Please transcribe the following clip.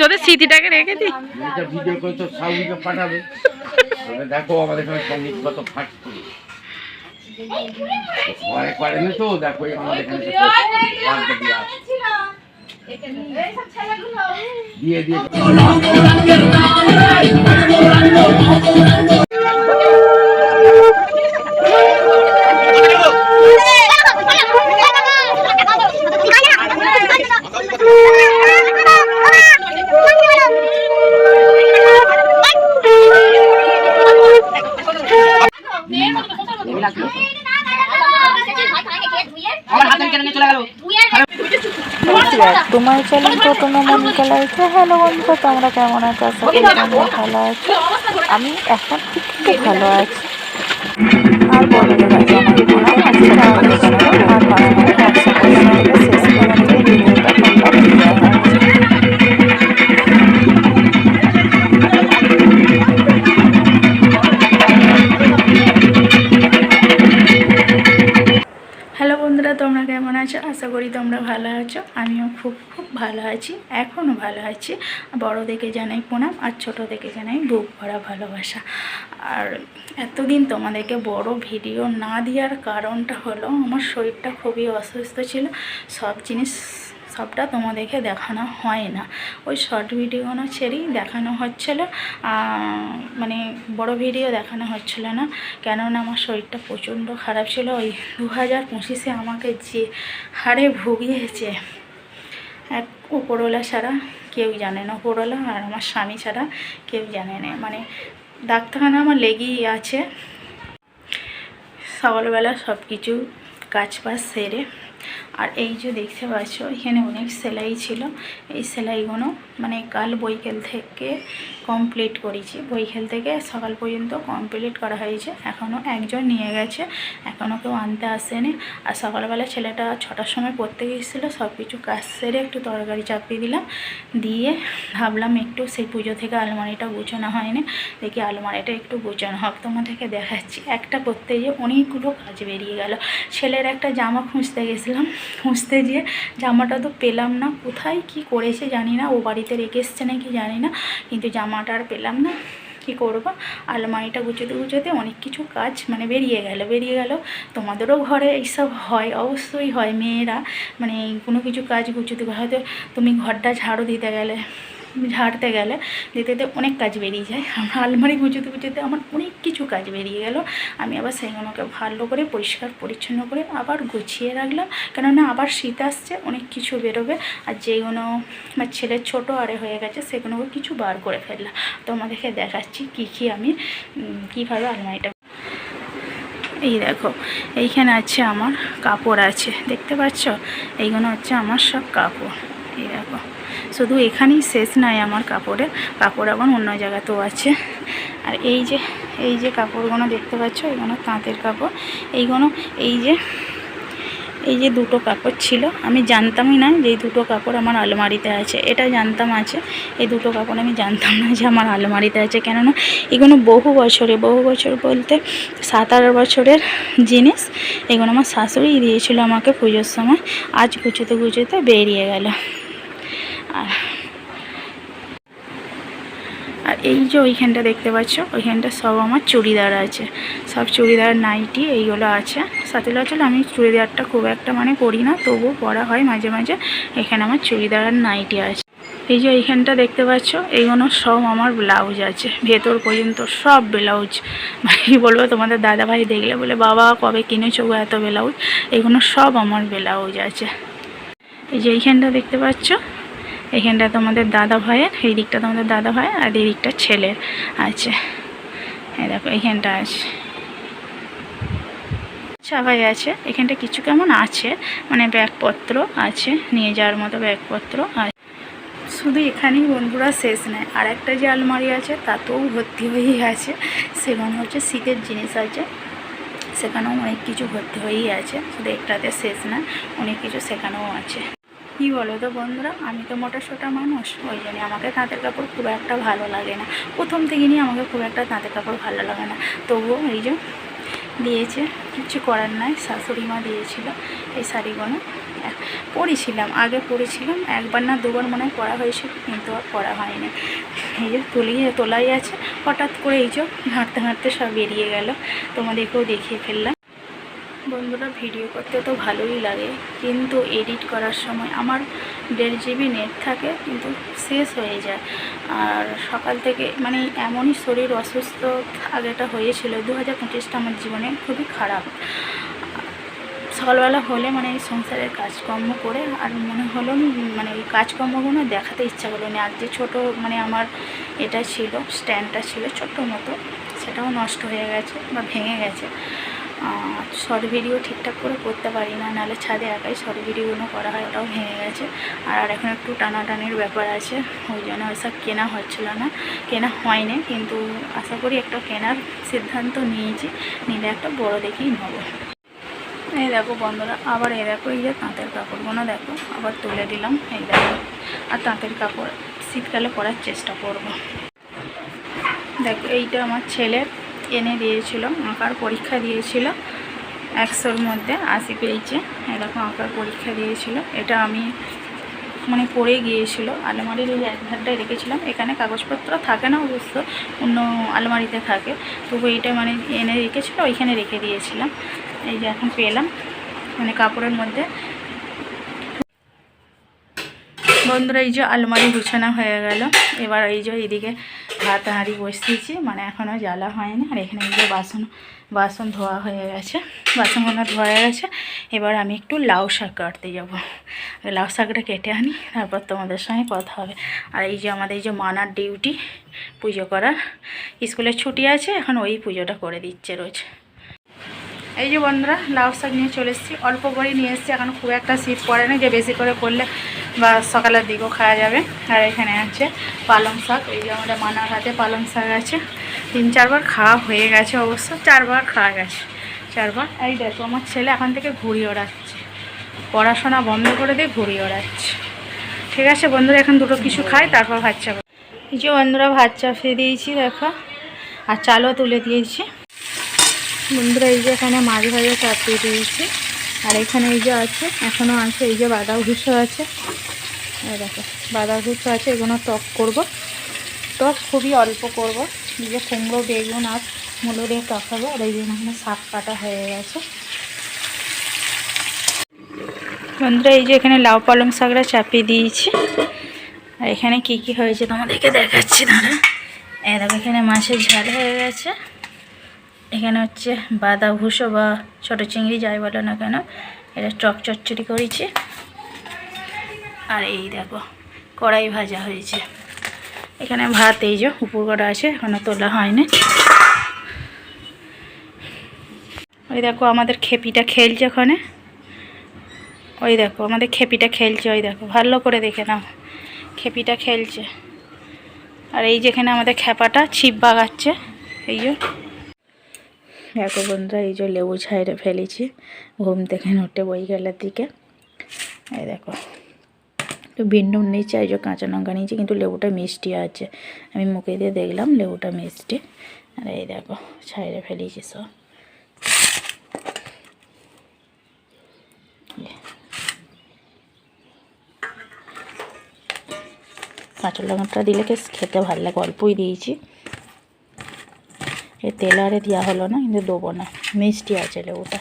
তোদের স্মৃতিটাকে রেখে দি। এটা ভিডিও করে তো পাঠাবে। তবে দেখো আমাদের এখানে সংগীত কত ফাটছে। ঘরে করে না তো দেখো আমাদের এখানে দিয়ে দিয়ে তোমার চ্যানেল তো তোমার মনিকা লাইফে হ্যালো বন্ধুরা তোমরা কেমন আছো? আশা করি তোমরা ভালো আছো। আমি এখন একটু ভালো আছি। আর বলো আমার খুব খুব ভালো আছি, এখনও ভালো আছি। বড় দেখে জানাই প্রণাম, আর ছোট দেখে জানাই বুক ভরা ভালোবাসা। আর এতদিন তোমাদেরকে বড় ভিডিও না দেওয়ার কারণটা হলো, আমার শরীরটা খুবই অসুস্থ ছিল। সব জিনিস, সবটা তোমাদেরকে দেখানো হয় না। ওই শর্ট ভিডিওগুলো ছেড়েই দেখানো হচ্ছিল মানে বড় ভিডিও দেখানো হচ্ছিল না। কেননা আমার শরীরটা প্রচণ্ড খারাপ ছিল। ওই দু হাজার পঁচিশে আমাকে যে হারে ভুগিয়েছে এক উপরওয়ালা ছাড়া কেউ জানে না ওপরওয়ালা আর আমার স্বামী ছাড়া কেউ জানে না। মানে ডাক্তারখানা আমার লেগেই আছে। সকালবেলা সব কিছু কাজ বাজ সেরে। আর এই যে দেখতে পাচ্ছ, এখানে অনেক সেলাই ছিল। এই সেলাইগুলো মানে কাল বৈকাল থেকে কমপ্লিট করেছি। বৈকাল থেকে সকাল পর্যন্ত কমপ্লিট করা হয়েছে। এখনও একজন নিয়ে গেছে। এখনও কেউ আনতে আসেনি। আর সকালবেলা ছেলেটা ছটার সময় পড়তে গিয়েছিল। সব কিছু কাজ সেরে একটু তরকারি চাপিয়ে দিলাম। দিয়ে ভাবলাম একটু সেই পুজো থেকে আলমারিটা গুছানো হয়নি। দেখি আলমারিটা একটু গুছানো হোক। তোমাদেরকে দেখাচ্ছি। একটা করতে গিয়ে অনেকগুলো কাজ বেরিয়ে গেল। ছেলের একটা জামা খুঁজতে গেছিলাম। খুঁজতে গিয়ে জামাটা তো পেলাম না। কোথায় কি করেছে জানি না। ও বাড়িতে রেখে এসছে নাকি জানি না। কিন্তু জামাটা আর পেলাম না। কি করব? আলমারিটা গুছোতে গুছোতে অনেক কিছু কাজ মানে বেরিয়ে গেল বেরিয়ে গেল। তোমাদেরও ঘরে এইসব হয়, অবশ্যই হয়। মেয়েরা মানে কোনো কিছু কাজ গুছোতে হয়তো তুমি ঘরটা ঝাড়ু দিতে গেলে। ঝাড়তে গেলে যেতে যেতে অনেক কাজ বেরিয়ে যায়। আমার আলমারি গুছোতে গুছোতে আমার অনেক কিছু কাজ বেরিয়ে গেল। আমি আবার সেইগুলোকে ভালো করে পরিষ্কার পরিচ্ছন্ন করে আবার গুছিয়ে রাখলাম। কেননা আবার শীত আসছে, অনেক কিছু বেরোবে আর যেগুলো আমার ছেলের ছোটো আরে হয়ে গেছে সেগুলোকে কিছু বার করে ফেললাম। তোমাদেরকে দেখাচ্ছি কী কী আমি কীভাবে আলমারিটা এই দেখো, এইখানে আছে আমার কাপড় আছে। দেখতে পাচ্ছ? এইগুলো হচ্ছে আমার সব কাপড়। এই দেখো। শুধু এখানেই শেষ নাই আমার কাপড়ের। কাপড় আবার অন্য জায়গাতেও আছে। আর এই যে এই যে কাপড়গুলো দেখতে পাচ্ছ, এগুলো তাঁতের কাপড়। এইগুলো, এই যে এই যে দুটো কাপড় ছিল, আমি জানতামই না যে এই দুটো কাপড় আমার আলমারিতে আছে। এটা জানতাম আছে, এই দুটো কাপড় আমি জানতাম না যে আমার আলমারিতে আছে। কেননা এগুলো বহু বছরে, বহু বছর বলতে সাত আট বছরের জিনিস। এগুলো আমার শাশুড়ি দিয়েছিল আমাকে পুজোর সময়। আজ গুছোতে গুছোতে বেরিয়ে গেল। আর এই যে ওইখানটা দেখতে পাচ্ছ, ওইখানটা সব আমার চুড়িদার আছে। সব চুড়িদার নাইটি এইগুলো আছে। সাথে চলে আমি চুড়িদারটা খুব একটা মানে পরি না, তবুও পরা হয় মাঝে মাঝে। এখানে আমার চুড়িদার আর নাইটি আছে। এই যে এইখানটা দেখতে পাচ্ছ, এইগুলো সব আমার ব্লাউজ আছে। ভেতর পর্যন্ত সব ব্লাউজ। মানে কী বলব, তোমাদের দাদাভাই দেখলে বলে, বাবা, কবে কিনেছো গো এত ব্লাউজ? এইগুলো সব আমার ব্লাউজ আছে। এই যে এইখানটা দেখতে পাচ্ছ এখানটা তোমাদের দাদা ভাইয়ের এই দিকটা তোমাদের দাদা ভাই আর এই দিকটা ছেলের আছে। এই দেখো, এখানটা আছে। সবাই আছে এখানটা কিছু কেমন আছে? মানে ব্যাগপত্র আছে, নিয়ে যাওয়ার মতো ব্যাগপত্র আছে শুধু এখানেই বন্ধুরা শেষ নেয় আর একটা যে আলমারি আছে, তাতেও ভর্তি হয়েই আছে। সেখানে হচ্ছে শীতের জিনিস আছে, সেখানেও অনেক কিছু ভর্তি হয়েই আছে। শুধু একটাতে শেষ না অনেক কিছু সেখানেও আছে। কী বলো তো বন্ধুরা? আমি তো মোটা সোটা মানুষ, ওই জন্য আমাকে তাঁতের কাপড় খুব একটা ভালো লাগে না। প্রথম থেকে নিয়ে আমাকে খুব একটা তাঁতের কাপড় ভালো লাগে না। তবুও এই যে দিয়েছে, কিছু করার নাই শাশুড়ি মা দিয়েছিল এই শাড়িগুলো। পরেছিলাম, আগে পরেছিলাম, একবার না দুবার মনে হয় পরা হয়েছিল, কিন্তু আর পরা হয়নি। এই যে তুলিয়ে তোলাই আছে, হঠাৎ করে এই যে হাঁটতে হাঁটতে সব বেরিয়ে গেল, তোমাদেরকেও দেখিয়ে ফেললাম। বন্ধুরা, ভিডিও করতে তো ভালোই লাগে। কিন্তু এডিট করার সময় আমার দেড় জিবি নেট থাকে, কিন্তু শেষ হয়ে যায়। আর সকাল থেকে মানে এমনই শরীর অসুস্থ আগেটা হয়েছিল দু হাজার পঁচিশটা আমার জীবনে খুবই খারাপ। সকালবেলা হলে মানে সংসারের কাজকর্ম করে, আর মনে হলো মানে ওই কাজকর্মগুলো দেখাতে ইচ্ছা করল না। আর যে ছোটো মানে আমার এটা ছিল স্ট্যান্ডটা ছিল ছোট্ট মতো, সেটাও নষ্ট হয়ে গেছে বা ভেঙে গেছে। শর্ট ভিডিও ঠিকঠাক করে করতে পারি না, নাহলে ছাদে একাই শর্ট ভিডিওগুলো করা হয়, ওটাও ভেঙে গেছে। আর এখন একটু টানাটানির ব্যাপার আছে, ওই জন্য ওইসব কেনা হচ্ছিল না, কেনা হয়নি, কিন্তু আশা করি একটা কেনার সিদ্ধান্ত নিয়েছি, নিলে একটা বড় দেখেই নেব। এই দেখো বন্ধুরা, আবার এই দেখো, এই যে তাঁতের কাপড়গুলো দেখো, আবার তুলে দিলাম, এই দেখো। আর তাঁতের কাপড় শীতকালে পরার চেষ্টা করব। দেখো, এইটা আমার ছেলে এনে দিয়েছিল, আঁকার পরীক্ষা দিয়েছিল, একশোর মধ্যে আশি পেয়েছে। এরকম আঁকার পরীক্ষা দিয়েছিল। এটা আমি মানে পড়ে গিয়েছিল। আলমারির এই এক ধারটায় রেখেছিলাম। এখানে কাগজপত্র থাকে না অবশ্য, অন্য আলমারিতে থাকে। তবু এইটা মানে এনে রেখেছিল, ওইখানে রেখে দিয়েছিলাম। এই যে এখন পেলাম মানে কাপড়ের মধ্যে বন্ধুরা, এই যে আলমারি গুছানো হয়ে গেল। এবার এই যে এইদিকে ভাত হাঁড়ি বসিয়েছি মানে এখনও জ্বালা হয়নি। আর এখানে এই যে বাসন বাসন ধোয়া হয়ে গেছে। বাসনগুলো ধোয়া হয়ে গেছে। এবার আমি একটু লাউ শাক কাটতে যাব। লাউ শাকটা কেটে আনি, তারপর তোমাদের সঙ্গে কথা হবে। আর এই যে আমাদের এই যে মানার ডিউটি, পুজো করার স্কুলের ছুটি আছে, এখন ওই পুজোটা করে দিচ্ছে রোজ। এই যে বন্ধুরা, লাউ শাক নিয়ে চলে এসেছি। অল্প করে নিয়ে এসেছি, এখন খুব একটা শীত পড়ে না, যে বেশি করে করলে বা সকালের দিকেও খাওয়া যাবে। আর এখানে আছে পালং শাক। এই যে আমাদের মানার হাতে পালং শাক আছে। তিন চারবার খাওয়া হয়ে গেছে অবশ্য। চারবার খাওয়া গেছে। চারবার। এই দেখো, আমার ছেলে এখন থেকে ঘুড়ি ওড়াচ্ছে। পড়াশোনা বন্ধ করে দিয়ে ঘুড়ি ওড়াচ্ছে। ঠিক আছে বন্ধুরা, এখন দুটো কিছু খাই, তারপর ভাত চাপ এই যে বন্ধুরা, ভাত চাপিয়ে দিয়েছি, দেখো। আর চালও তুলে দিয়েছি। বন্ধুরা, এই যে এখানে মাছ ভাজা চাপিয়ে দিয়েছি। আর এখানে এই যে আছে, এখনও আছে, এই যে বাদা ভুষো আছে। দেখো ভুষো আছে, এগুলো টক করব। টক খুবই অল্প করব। যে কুমড়ো, বেগুন আর মূলো দিয়ে টক হবে, আর এই যে এখানে শাক কাটা হয়ে গেছে। বন্ধুরা, এই যে এখানে লাউ, পালং শাকটা চাপিয়ে দিয়েছি। আর এখানে কি কি হয়েছে তোমাদেরকে দেখাচ্ছি দাঁড়া এই দেখো, এখানে মাছের ঝাল হয়ে গেছে। এখানে হচ্ছে বাদা ভুষো বা ছোটো চিংড়ি, যাই বলো না কেন, এটা চক চচ্চড়ি করেছি। আর এই দেখো, কড়াই ভাজা হয়েছে। এখানে ভাত, এই যে উপর করা আছে এখনও তোলা হয়নি। ওই দেখো, আমাদের খেপিটা খেলছে ওখানে। ওই দেখো, আমাদের খেপিটা খেলছে, ওই দেখো, ভালো করে দেখে নাও, খেপিটা খেলছে। আর এই যেখানে আমাদের খেপাটা ছিপ বাগাচ্ছে, এই যে। দেখো বন্ধুরা, এই যে লেবু ছাইড়ে ফেলেছি, ঘুম থেকে উঠে বই গেলার দিকে। এই দেখো। একটু বিন্ডুন নিচে, এই যে কাঁচা লঙ্কা নিয়েছি, কিন্তু লেবুটা মিষ্টি আছে। আমি মুখে দিয়ে দেখলাম, লেবুটা মিষ্টি। আর এই দেখো, ছাইড়ে ফেলিয়েছি সব। কাঁচা লঙ্কাটা দিলে খেতে ভালো লাগে, অল্পই দিয়েছি। এ তেল আরে দেওয়া হলো না, কিন্তু দেবো না। মিষ্টি আছে লেবুটা।